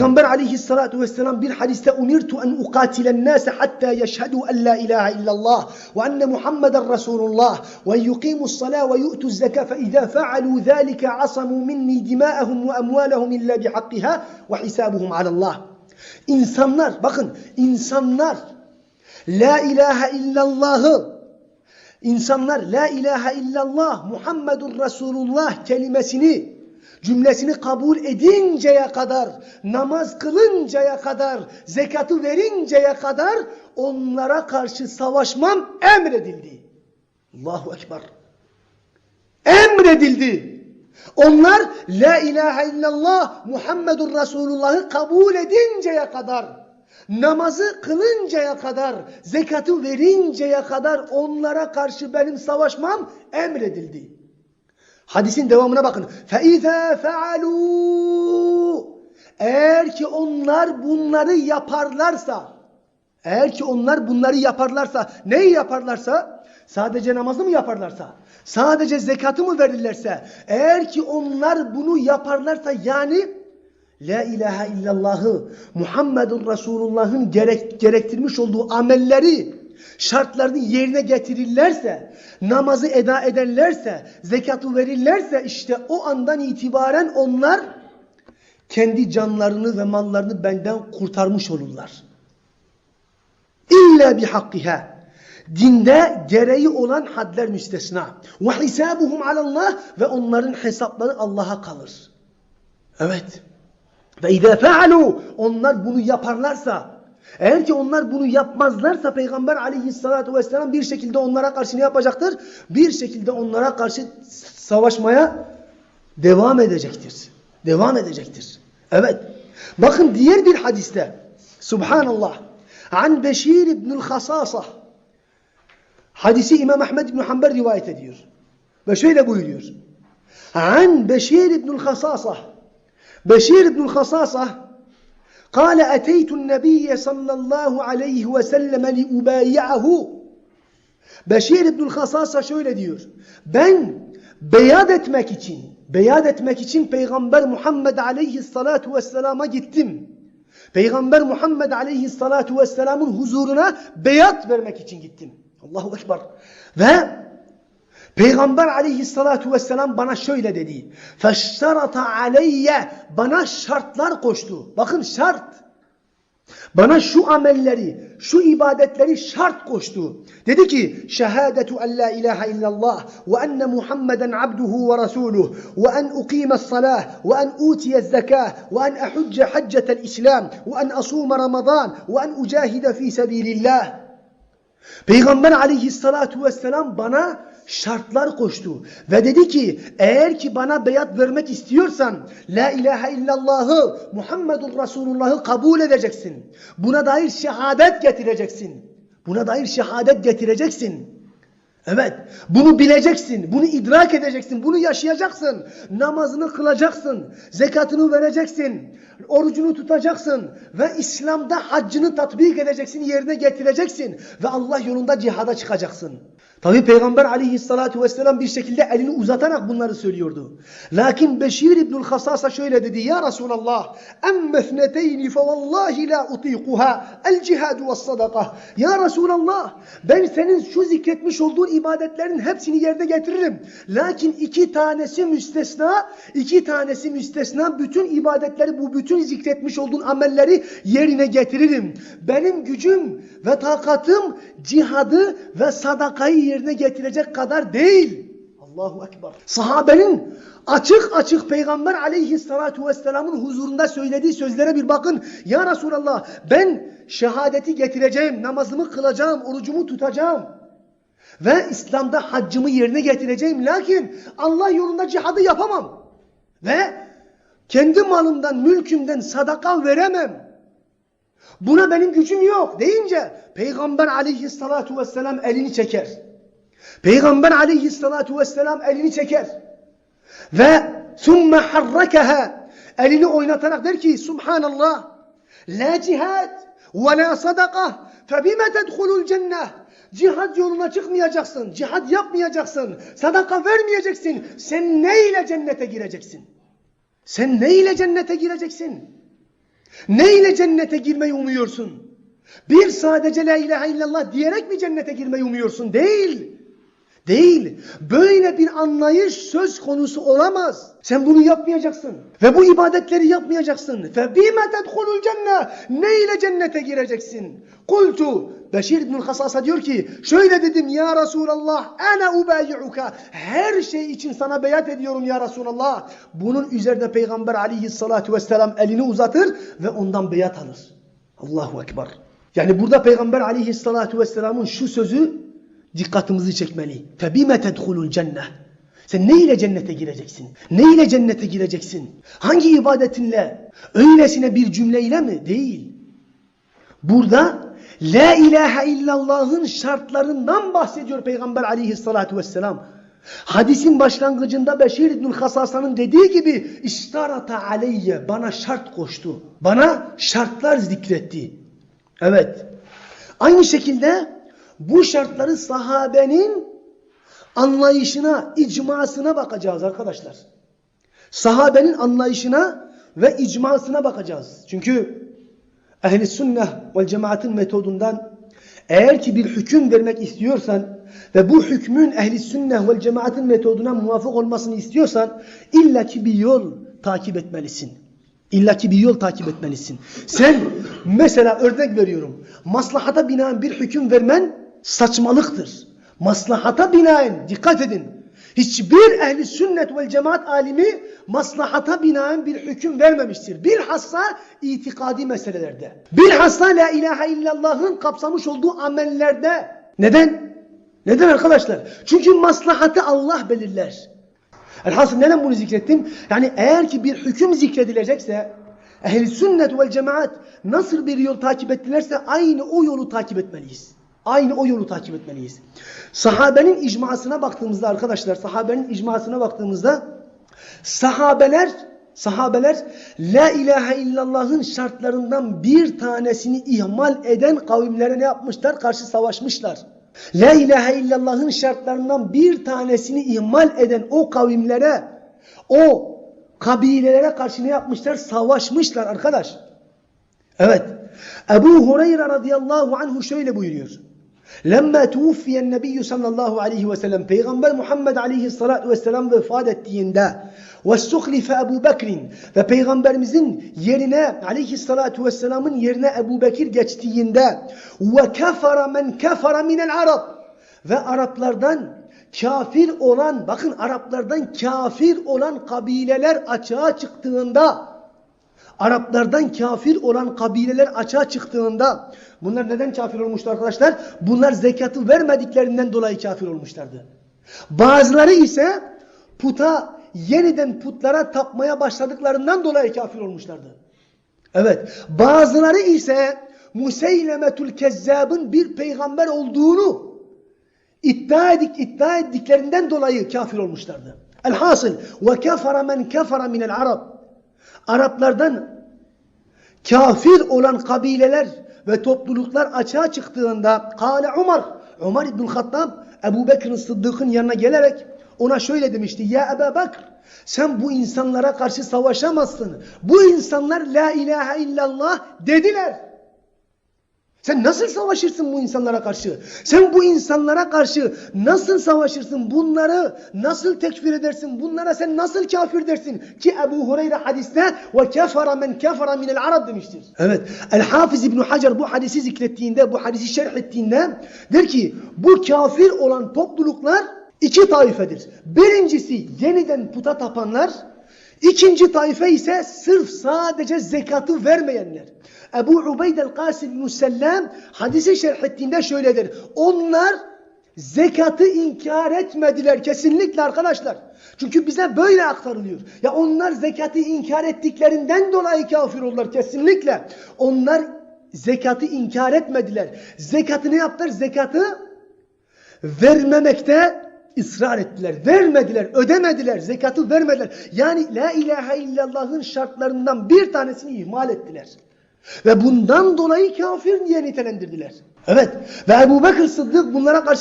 Peygamber aleyhissalatu vesselam bir hadiste umirtu en ukatilen nase hatta yeşhedü en la ilahe illallah ve enne Muhammeden Resulullah ve yuqimus salah ve yu'tuz zeka fe izâ fealû zâlike asamû minni dimâehum ve emvâlehum illa bihakkiha ve hisâbuhum alallah. İnsanlar bakın insanlar la ilahe illallahı İnsanlar la ilahe illallah Muhammedun Resulullah kelimesini cümlesini kabul edinceye kadar, namaz kılıncaya kadar, zekatı verinceye kadar onlara karşı savaşmam emredildi. Allahu Ekber. Emredildi. Onlar la ilahe illallah Muhammedun Resulullah'ı kabul edinceye kadar, namazı kılıncaya kadar, zekatı verinceye kadar onlara karşı benim savaşmam emredildi. Hadisin devamına bakın. فَاِذَا فَعَلُوا Eğer ki onlar bunları yaparlarsa, eğer ki onlar bunları yaparlarsa, neyi yaparlarsa, sadece namazı mı yaparlarsa, sadece zekatı mı verirlerse, eğer ki onlar bunu yaparlarsa yani La ilahe illallahı Muhammedun Resulullah'ın gerek, gerektirmiş olduğu amelleri şartlarını yerine getirirlerse, namazı eda ederlerse, zekatı verirlerse işte o andan itibaren onlar kendi canlarını ve mallarını benden kurtarmış olurlar. İlla bihakkiha. Dinde gereği olan hadler müstesna. Ve hisabuhum alallah ve onların hesapları Allah'a kalır. Evet. Ve izâ fealû onlar bunu yaparlarsa eğer ki onlar bunu yapmazlarsa Peygamber aleyhissalatu vesselam bir şekilde onlara karşı ne yapacaktır? Bir şekilde onlara karşı savaşmaya devam edecektir. Devam edecektir. Evet. Bakın diğer bir hadiste Subhanallah An Beşir İbnül Hasasah Hadisi İmam Ahmed İbn Hanbel rivayet ediyor. Ve şöyle buyuruyor. An Beşir İbnül Hasasah Beşir İbnül Hasasah قال أتيت النبي صلى الله عليه وسلم لأبايعه Beşir İbnül Hasasa şöyle diyor. Ben beyat etmek için, beyat etmek için Peygamber Muhammed aleyhissalatu vesselama gittim. Peygamber Muhammed aleyhissalatu vesselamın huzuruna beyat vermek için gittim. Allahu Ekber. Ve Peygamber aleyhissalatu vesselam bana şöyle dedi. Feştarata aleyye bana şartlar koştu. Bakın şart. Bana şu amelleri, şu ibadetleri şart koştu. Dedi ki şehadetu en la ilahe illallah ve enne Muhammeden abduhu ve resuluh ve en uqimes salah ve en utiyez zekah ve en ehudce haccetel islam ve en asume ramadan ve en ucahide fi sebilillah. Peygamber aleyhissalatu vesselam bana şartlar koştu ve dedi ki eğer ki bana beyat vermek istiyorsan la ilahe illallahı Muhammedun Resulullah'ı kabul edeceksin. Buna dair şehadet getireceksin. Buna dair şehadet getireceksin. Evet, bunu bileceksin, bunu idrak edeceksin, bunu yaşayacaksın. Namazını kılacaksın, zekatını vereceksin, orucunu tutacaksın ve İslam'da haccını tatbik edeceksin, yerine getireceksin ve Allah yolunda cihada çıkacaksın. Tabi Peygamber aleyhissalatu vesselam bir şekilde elini uzatarak bunları söylüyordu. Lakin Beşir İbnül Hasasa şöyle dedi. Ya Resulallah emme thneteyni fe vallahi la utikuha el cihadu ve sadaka. Ya Resulallah ben senin şu zikretmiş olduğun ibadetlerin hepsini yerine getiririm. Lakin iki tanesi müstesna, iki tanesi müstesna bütün ibadetleri bu bütün zikretmiş olduğun amelleri yerine getiririm. Benim gücüm ve takatım cihadı ve sadakayı yerine getirecek kadar değil. Allahu Ekber. Sahabenin açık açık Peygamber aleyhissalatu vesselamın huzurunda söylediği sözlere bir bakın. Ya Resulallah ben şehadeti getireceğim, namazımı kılacağım, orucumu tutacağım. Ve İslam'da haccımı yerine getireceğim. Lakin Allah yolunda cihadı yapamam. Ve kendi malımdan, mülkümden sadaka veremem. Buna benim gücüm yok deyince Peygamber aleyhissalatu vesselam elini çeker. Peygamber aleyhissalatu vesselam elini çeker. Ve ثُمَّ حَرَّكَهَا Elini oynatarak der ki Subhanallah La cihad ve la sadaka febime tedhulul cenneh Cihad yoluna çıkmayacaksın. Cihad yapmayacaksın. Sadaka vermeyeceksin. Sen ne ile cennete gireceksin? Sen ne ile cennete gireceksin? Ne ile cennete girmeyi umuyorsun? Bir sadece la ilahe illallah diyerek mi cennete girmeyi umuyorsun? Değil. Değil. Böyle bir anlayış söz konusu olamaz. Sen bunu yapmayacaksın. Ve bu ibadetleri yapmayacaksın. فَبِمَ تَدْخُلُ الْجَنَّةِ Ne ile cennete gireceksin? Kultu. Beşir İbnül Hasas'a diyor ki şöyle dedim ya Resulallah ana ubayi'uka her şey için sana beyat ediyorum ya Resulallah. Bunun üzerine Peygamber aleyhissalatu vesselam elini uzatır ve ondan beyat alır. Allahu Ekber. Yani burada Peygamber aleyhissalatu vesselamın şu sözü dikkatimizi çekmeli. Febime tedhulul cennet. Sen ne ile cennete gireceksin? Ne ile cennete gireceksin? Hangi ibadetinle? Öylesine bir cümleyle mi? Değil. Burada La ilahe illallah'ın şartlarından bahsediyor Peygamber aleyhissalatu vesselam. Hadisin başlangıcında Beşir İbnül Hasasa'nın dediği gibi iştarata aleyye bana şart koştu. Bana şartlar zikretti. Evet. Aynı şekilde bu şartları sahabenin anlayışına, icmasına bakacağız arkadaşlar. Sahabenin anlayışına ve icmasına bakacağız. Çünkü ehli sünnet ve cemaatin metodundan eğer ki bir hüküm vermek istiyorsan ve bu hükmün ehli sünnet ve cemaatin metoduna muvafık olmasını istiyorsan illaki bir yol takip etmelisin. İllaki bir yol takip etmelisin. Sen mesela örnek veriyorum. Maslahata binaen bir hüküm vermen saçmalıktır. Maslahata binaen dikkat edin. Hiçbir ehli sünnet ve cemaat alimi maslahata binaen bir hüküm vermemiştir. Bilhassa itikadi meselelerde. Bilhassa la ilahe illallah'ın kapsamış olduğu amellerde. Neden? Neden arkadaşlar? Çünkü maslahatı Allah belirler. Elhasıl neden bunu zikrettim? Yani eğer ki bir hüküm zikredilecekse ehli sünnet ve cemaat nasıl bir yol takip ettilerse aynı o yolu takip etmeliyiz. Aynı o yolu takip etmeliyiz. Sahabenin icmasına baktığımızda arkadaşlar, sahabenin icmasına baktığımızda sahabeler sahabeler la ilahe illallah'ın şartlarından bir tanesini ihmal eden kavimlere ne yapmışlar? Karşı savaşmışlar. La ilahe illallah'ın şartlarından bir tanesini ihmal eden o kavimlere, o kabilelere karşı ne yapmışlar? Savaşmışlar arkadaş. Evet. Ebu Hureyre radıyallahu anhu şöyle buyuruyor. Lemma tuvfiyen nebiyyü sallallahu aleyhi ve sellem Peygamber Muhammed aleyhissalatu vesselam vefat ettiğinde suhlife Ebu Bekir'in ve Peygamberimizin yerine aleyhissalatu vesselamın yerine Ebu Bekir geçtiğinde kefara men kefara minel Arab ve Araplardan kafir olan bakın Araplardan kafir olan kabileler açığa çıktığında Araplardan kafir olan kabileler açığa çıktığında bunlar neden kafir olmuştu arkadaşlar? Bunlar zekatı vermediklerinden dolayı kafir olmuşlardı. Bazıları ise puta yeniden putlara tapmaya başladıklarından dolayı kafir olmuşlardı. Evet. Bazıları ise Museylemetül Kezzab'ın bir peygamber olduğunu iddia, edik, iddia ettiklerinden dolayı kafir olmuşlardı. Elhasıl ve kefara men kefara minel Arab Araplardan kafir olan kabileler ve topluluklar açığa çıktığında Kale Umar, Umar İbn Hattab Ebu Bekir'in Sıddık'ın yanına gelerek ona şöyle demişti. Ya Ebu Bekir sen bu insanlara karşı savaşamazsın. Bu insanlar la ilahe illallah dediler. Sen nasıl savaşırsın bu insanlara karşı? Sen bu insanlara karşı nasıl savaşırsın? Bunları nasıl tekfir edersin? Bunlara sen nasıl kafir dersin? Ki Ebu Hureyre hadiste ve kefara men kefara minel arab demiştir. Evet. El-Hafiz İbn Hacer bu hadisi zikrettiğinde, bu hadisi şerh ettiğinde der ki bu kafir olan topluluklar iki taifedir. Birincisi yeniden puta tapanlar, İkinci taife ise sırf sadece zekatı vermeyenler. Ebu Ubeyd el-Kasim bin Sellem hadisi şerh ettiğinde şöyledir. Onlar zekatı inkar etmediler kesinlikle arkadaşlar. Çünkü bize böyle aktarılıyor. Ya onlar zekatı inkar ettiklerinden dolayı kafir oldular kesinlikle. Onlar zekatı inkar etmediler. Zekatı ne yaptılar? Zekatı vermemekte ısrar ettiler. Vermediler, ödemediler, zekatı vermediler. Yani la ilahe illallah'ın şartlarından bir tanesini ihmal ettiler. Ve bundan dolayı kafir diye nitelendirdiler. Evet. Ve Ebu Bekir Sıddık bunlara karşı